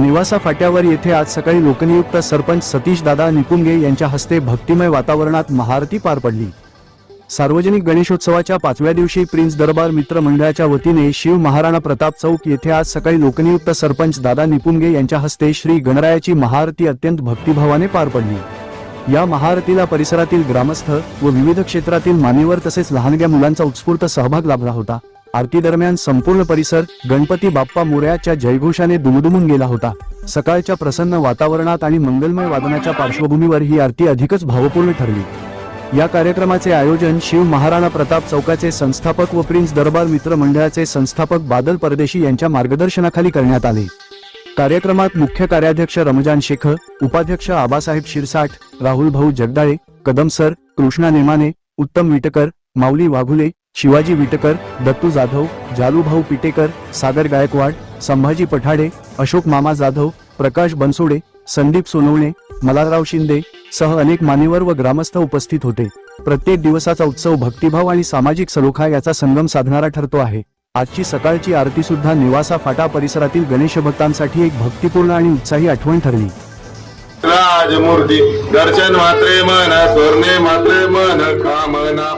निवासा फाट्यावर येथे आज सकाळी लोकनियुक्त सरपंच सतीश दादा निकुंगे यांच्या हस्ते भक्तिमय वातावरणात महाआरती पार पडली. सार्वजनिक गणेशोत्सवाच्या पाचव्या दिवशी प्रिन्स दरबार मित्र मंडळाच्या वतीने शिव महाराणा प्रताप चौक येथे आज सकाळी लोकनियुक्त सरपंच दादा निपुंगे यांच्या हस्ते श्री गणरायाची महाआरती अत्यंत भक्तिभावाने पार पडली. या महाआरतीला परिसरातील ग्रामस्थ व विविध क्षेत्रातील मान्यवर तसेच लहानग्या मुलांचा उत्स्फूर्त सहभाग लाभला होता. आरती दरम्यान संपूर्ण परिसर गणपती बाप्पा मुऱ्याच्या जयघोषाने दुमदुमून गेला होता. सकाळच्या प्रसन्न वातावरणात आणि मंगलमय वादनाच्या पार्श्वभूमीवर ही आरती अधिकच भावपूर्ण ठरली. या कार्यक्रमाचे आयोजन शिव महाराणा प्रताप चौकाचे संस्थापक व प्रिन्स दरबार मित्र मंडळाचे संस्थापक बादल परदेशी यांच्या मार्गदर्शनाखाली करण्यात आले. कार्यक्रमात मुख्य कार्याध्यक्ष रमजान शेख उपाध्यक्ष आबासाहेब शिरसाठ राहुल भाऊ जगदाळे कदम सर कृष्णा नेमाने उत्तम विटकर माऊली वाघुले शिवाजी विटकर दत्तू जाधव जालूभाऊ पिटेकर सागर गायकवाड संभाजी पठाडे अशोक मामा जाधव प्रकाश बनसोडे संदीप सोनवणे मलाराव शिंदे सह अनेक मान्यवर व ग्रामस्थ उपस्थित होते. प्रत्येक दिवसाचा उत्सव भक्तिभाव आणि सामाजिक सलोखा याचा संगम साधणारा ठरतो आहे. आजची सकाळची आरती सुद्धा निवासा फाटा परिसरातील गणेश भक्तांसाठी एक भक्तिपूर्ण आणि उत्साही आठवण ठरली. राजमूर्ती दर्शन मात्रे मन स्वर्णे मात्रे मन कामना